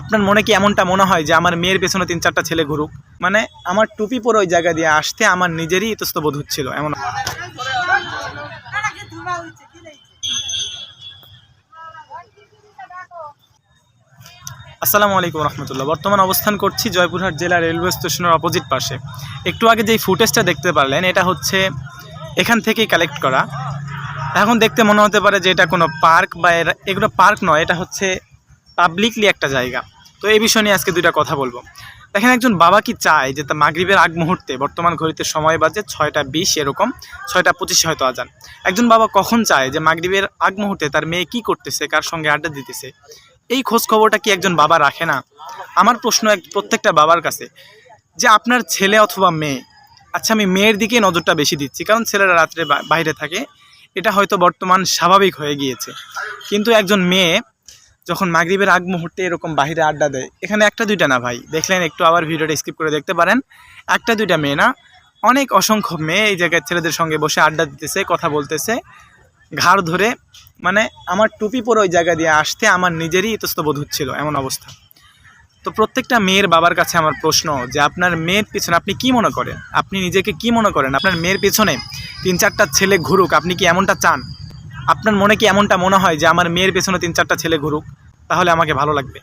আপনার মনে কি এমনটা মনে হয় যে আমার মেয়ের পেছনে তিন চারটা ছেলে ঘুরুক? মানে আমার টুপি পরে ওই জায়গা দিয়ে আসতে আমার নিজেরই ইতস্ত বোধ হচ্ছিল, এমন আসসালামু আলাইকুম রহমতুল্লাহ। বর্তমান অবস্থান করছি জয়পুরহাট জেলা রেলওয়ে স্টেশনের অপোজিট পাশে। একটু আগে যেই ফুটেজটা দেখতে পারলেন, এটা হচ্ছে এখান থেকেই কালেক্ট করা। এখন দেখতে মনে হতে পারে যে এটা কোনো পার্ক বা এগুলো পার্ক নয়, এটা হচ্ছে পাবলিকলি একটা জায়গা। তো এই বিষয় নিয়ে আজকে দুইটা কথা বলব। দেখেন একজন বাবা কি চায় যে তা মাগরিবের আগ মুহূর্তে বর্তমান ঘড়িতে সময় বাজে ছয়টা বিশ এরকম, ছয়টা পঁচিশে হয়তো আজান। একজন বাবা কখন চায় যে মাগরিবের আগ মুহূর্তে তার মেয়ে কি করতেছে, কার সঙ্গে আড্ডা দিতেছে? এই খোঁজ খবরটা কি একজন বাবা রাখে না? আমার প্রশ্ন এক প্রত্যেকটা বাবার কাছে, যে আপনার ছেলে অথবা মেয়ে আচ্ছা আমি মেয়ের দিকে নজরটা বেশি দিচ্ছি, কারণ ছেলেরা রাত্রে বাইরে থাকে, এটা হয়তো বর্তমান স্বাভাবিক হয়ে গিয়েছে। কিন্তু একজন মেয়ে যখন মাগরিবের আগ মুহূর্তে এরকম বাইরে আড্ডা দেয়, এখানে একটা দুইটা না ভাই। দেখলেন একটু আবার ভিডিওটা স্কিপ করে দেখতে পারেন। একটা দুইটা মেয়ে না, অনেক অসংখ্য মেয়ে এই জায়গায় ছেলেদের সঙ্গে বসে আড্ডা দিতেছে, কথা বলতেছে। ঘাড় ধরে মানে আমার টুপি পরে ওই জায়গা দিয়ে আসতে আমার নিজেরই ইতস্ত বোধ হচ্ছিল, এমন অবস্থা। তো প্রত্যেকটা মেয়ের বাবার কাছে আমার প্রশ্ন যে, আপনার মেয়ের পিছনে আপনি কি মনে করেন? আপনি নিজেকে কি মনে করেন? আপনার মেয়ের পেছনে তিন চারটা ছেলে ঘুরুক, আপনি কি এমনটা চান? আপনার মনে কি এমনটা মনে হয় যে আমার মেয়ের পেছনে তিন চারটা ছেলে ঘুরুক? তাহলে আমাকে ভালো লাগবে।